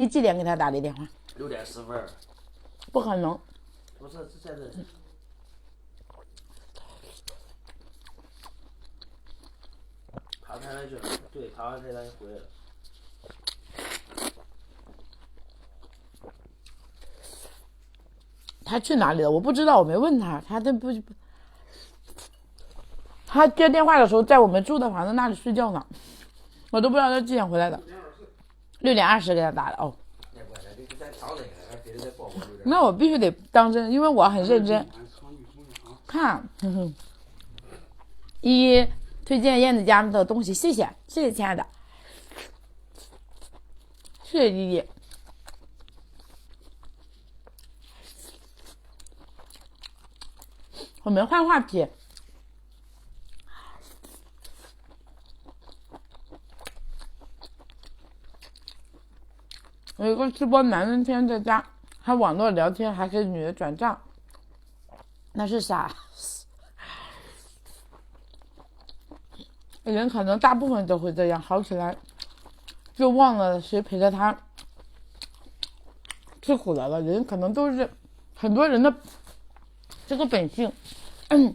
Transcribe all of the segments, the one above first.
你几点给他打的电话？六点十分。不可能。不是，是现在。他才能去，对他才能回来了。他去哪里了？我不知道，我没问他。他都不不，他接电话的时候在我们住的房子那里睡觉呢，我都不知道他几点回来的。六点二十给他打的哦。那我必须得当真，因为我很认真。看，依依推荐燕子家的东西，谢谢，谢谢亲爱的，谢谢弟弟。我没换话题。有一个直播男人天天在家，还网络聊天，还给女的转账，那是啥？人可能大部分都会这样，好起来就忘了谁陪着他吃苦来了。人可能都是很多人的。这个本性，嗯，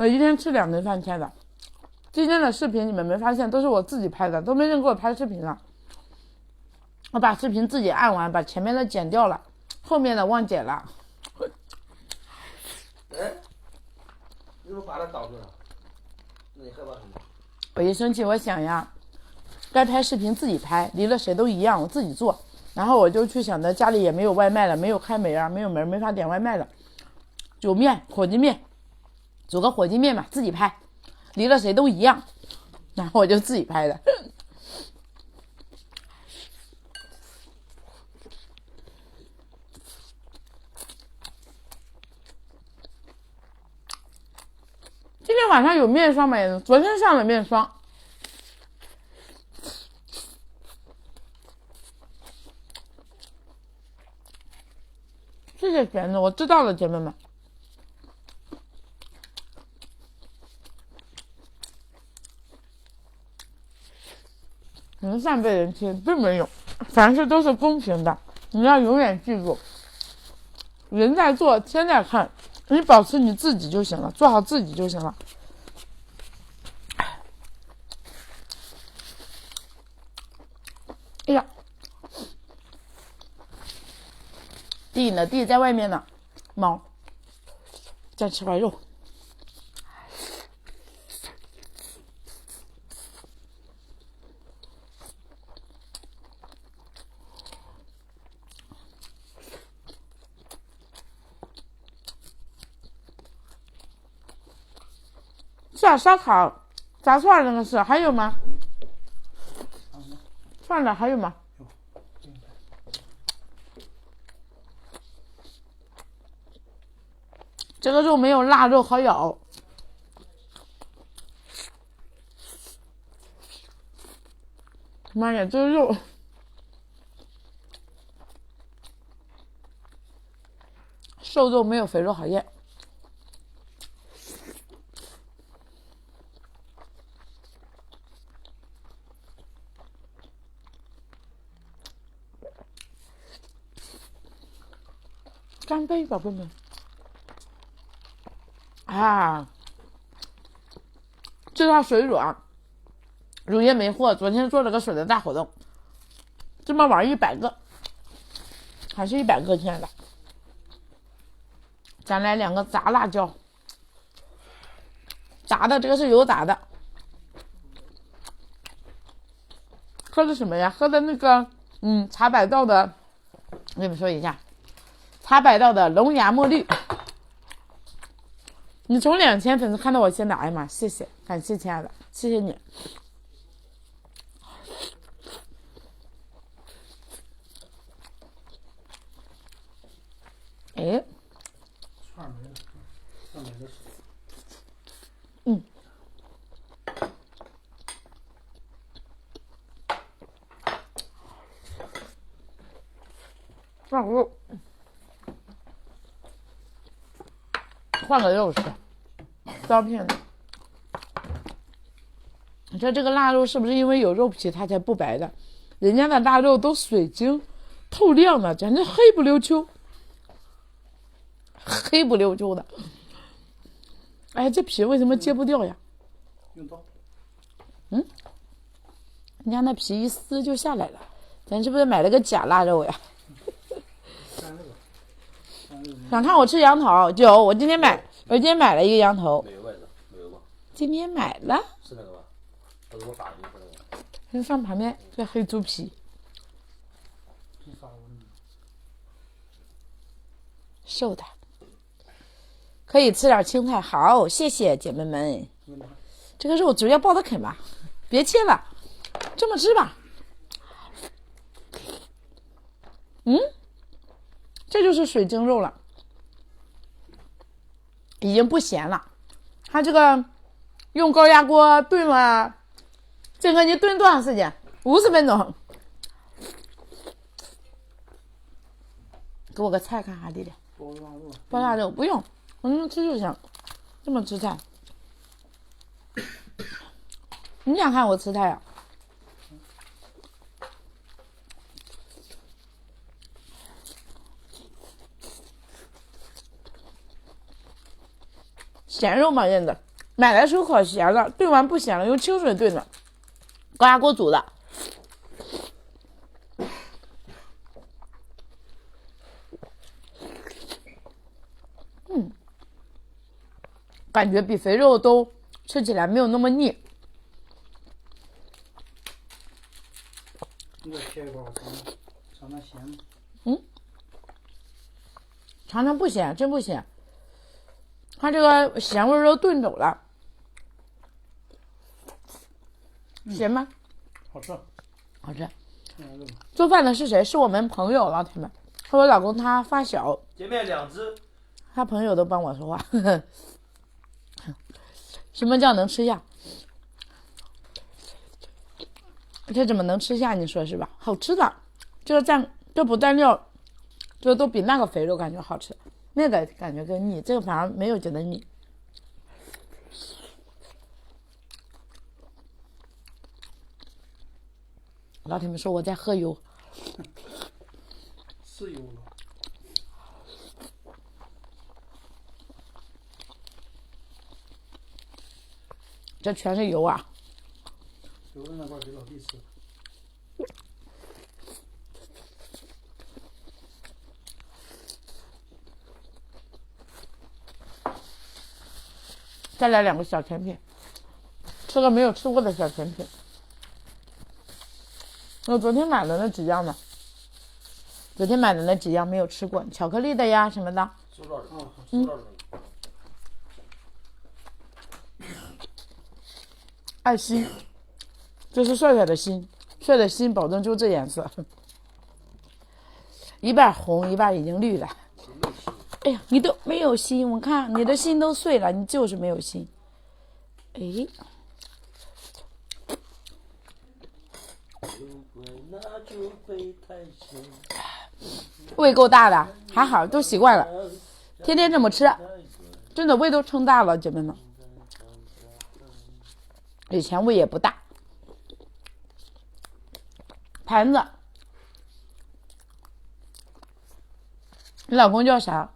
我一天吃两顿饭，亲爱的。今天的视频你们没发现，都是我自己拍的，都没人给我拍视频了。我把视频自己按完，把前面的剪掉了，后面的忘剪了。哎，你怎么把它挡住了？那你害怕什么？我一生气，我想呀，该拍视频自己拍，离了谁都一样，我自己做。然后我就去想着家里也没有外卖了，没有开门啊，没有门，没法点外卖了。煮面，火鸡面，煮个火鸡面吧，自己拍，离了谁都一样。然后我就自己拍的。今天晚上有面霜没？昨天上了面霜。谢谢玄子，我知道了，姐妹们。人善被人欺，并没有，凡事都是公平的。你要永远记住，人在做，天在看。你保持你自己就行了，做好自己就行了。哎呀，弟呢？弟在外面呢。猫在吃块肉。涮烧烤、炸串那个是还有吗？串的还有吗？这个肉没有腊肉好咬。妈呀，这个肉瘦肉没有肥肉好咽。干杯，宝贝们！啊，这套水乳啊，乳液没货，昨天做了个水的大活动，这么玩一百个，还是一百个，亲爱的。咱来两个炸辣椒，炸的这个是油炸的。喝的什么呀？喝的那个，嗯，茶百道的，我跟你们说一下。茶百道的龙牙墨绿，你从两千粉丝看到我现在，哎呀妈，谢谢，感谢亲爱的，谢谢你。哎，嗯。腊肉，换个肉吃，刀片的。你说这个腊肉是不是因为有肉皮它才不白的？人家的腊肉都水晶透亮的，简直黑不溜秋，黑不溜秋的。哎，这皮为什么揭不掉呀？用刀。人家那皮一撕就下来了，咱是不是买了个假腊肉呀？想看我吃羊头？有，我今天买，我今天买了一个羊头，没有外子，没有吧？今天买了，是那个吧？他给我打的是那个。先放旁边，这黑猪皮！瘦的，可以吃点青菜。好，谢谢姐妹们。这个肉主要抱着啃吧，别切了，这么吃吧。嗯，这就是水晶肉了，已经不咸了。它这个用高压锅炖了，这个你炖多长时间？五十分钟。给我个菜看哈，弟弟。包腊肉，包腊肉不用，我这么吃就行。这么吃菜，你想看我吃菜啊？咸肉嘛，燕子，买来时候可咸了，炖完不咸了，用清水炖的，高压锅煮的。嗯感觉比肥肉都吃起来没有那么腻。尝尝咸嗯？尝尝不咸，真不咸。它这个咸味都炖走了，咸吗？好吃。好吃。做饭的是谁？是我们朋友老铁们，和我老公他发小，前面两只，他朋友都帮我说话。什么叫能吃下？这怎么能吃下？你说是吧？好吃的，这个蘸这不蘸料，这都比那个肥肉感觉好吃，那个感觉更腻，这个反而没有觉得腻。老铁们说我在喝油，是油了。这全是油啊！那块给老弟吃。再来两个小甜品，吃个没有吃过的小甜品。我昨天买的那几样呢？昨天买的那几样没有吃过，巧克力的呀什么的。嗯。爱心，这是帅帅的心，帅的心保证就这颜色，一半红一半已经绿了。哎呀，你都没有心，我看你的心都碎了，你就是没有心。哎，胃够大的，还好都习惯了，天天这么吃，真的胃都撑大了，姐妹们。以前胃也不大，盘子，你老公叫啥？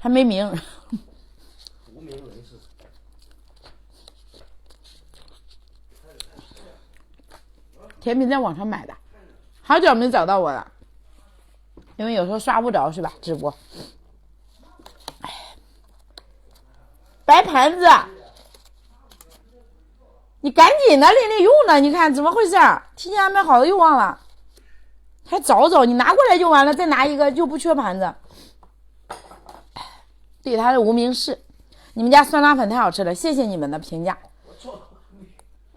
还没名。无名人士。甜品在网上买的，好久没找到我了，因为有时候刷不着是吧？直播，白盘子，你赶紧的，琳琳用呢？你看怎么回事？提前安排好了又忘了，还找找，你拿过来就完了，再拿一个就不缺盘子。对，它是无名氏，你们家酸辣粉太好吃了，谢谢你们的评价。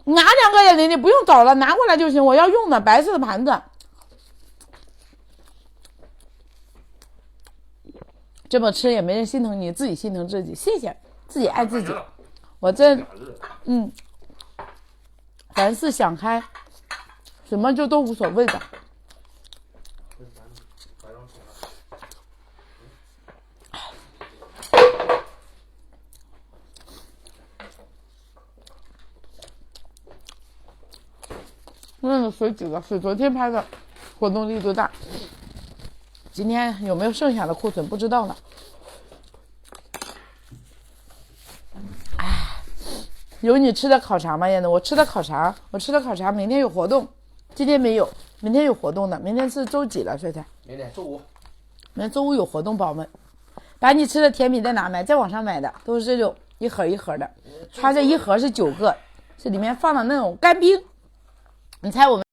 拿两个呀，琳琳，不用找了，拿过来就行。我要用的白色的盘子。这么吃也没人心疼你，自己心疼自己。谢谢，自己爱自己。我这。嗯，凡事想开，什么就都无所谓的。问了水几个，水昨天拍的，活动力度大。今天有没有剩下的库存不知道呢。哎，有你吃的烤肠吗？燕子，我吃的烤肠，我吃的烤肠，明天有活动，今天没有，明天有活动的，明天是周几了？帅帅，明天周五，明天周五有活动，宝宝们，把你吃的甜品在哪买？在网上买的，都是这种一盒一盒的，它这一盒是九个，这里面放的那种干冰，你猜我们？